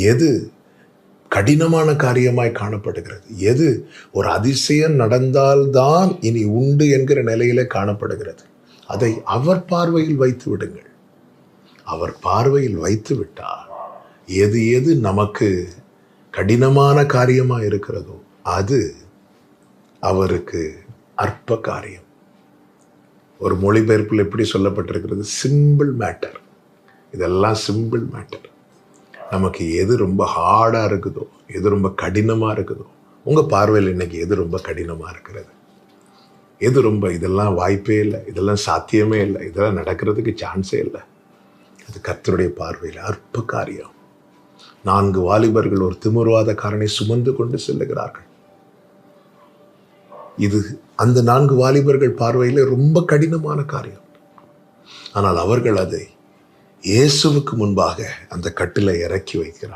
எது கடினமான காரியமாய் காணப்படுகிறது? எது ஒரு அதிசயம் நடந்தால்தான் இனி உண்டு என்கிற நிலையில காணப்படுகிறது? அதை அவர் பார்வையில் வைத்து விடுங்கள். அவர் பார்வையில் வைத்து விட்டால் எது எது நமக்கு கடினமான காரியமாக இருக்கிறதோ அது அவருக்கு அற்ப காரியம். ஒரு மொழிபெயர்ப்பில் எப்படி சொல்லப்பட்டிருக்கிறது? சிம்பிள் மேட்டர் இதெல்லாம் சிம்பிள் மேட்டர் நமக்கு எது ரொம்ப ஹார்டாக இருக்குதோ எது ரொம்ப கடினமாக இருக்குதோ உங்கள் பார்வையில் இன்னைக்கு எது ரொம்ப கடினமாக இருக்கிறது? எது ரொம்ப இதெல்லாம் வாய்ப்பே இல்லை இதெல்லாம் சாத்தியமே இல்லை இதெல்லாம் நடக்கிறதுக்கு சான்ஸே இல்லை. அது கர்த்தருடைய பார்வையில் அற்ப காரியம். நான்கு வாலிபர்கள் ஒரு திமிர்வாத காரனை சுமந்து கொண்டு செல்லுகிறார்கள். இது அந்த நான்கு வாலிபர்கள் பார்வையில் ரொம்ப கடினமான காரியம். ஆனால் அவர்கள் அதை இயேசுவுக்கு முன்பாக அந்த கட்டிலை இறக்கி வைக்கிறான்.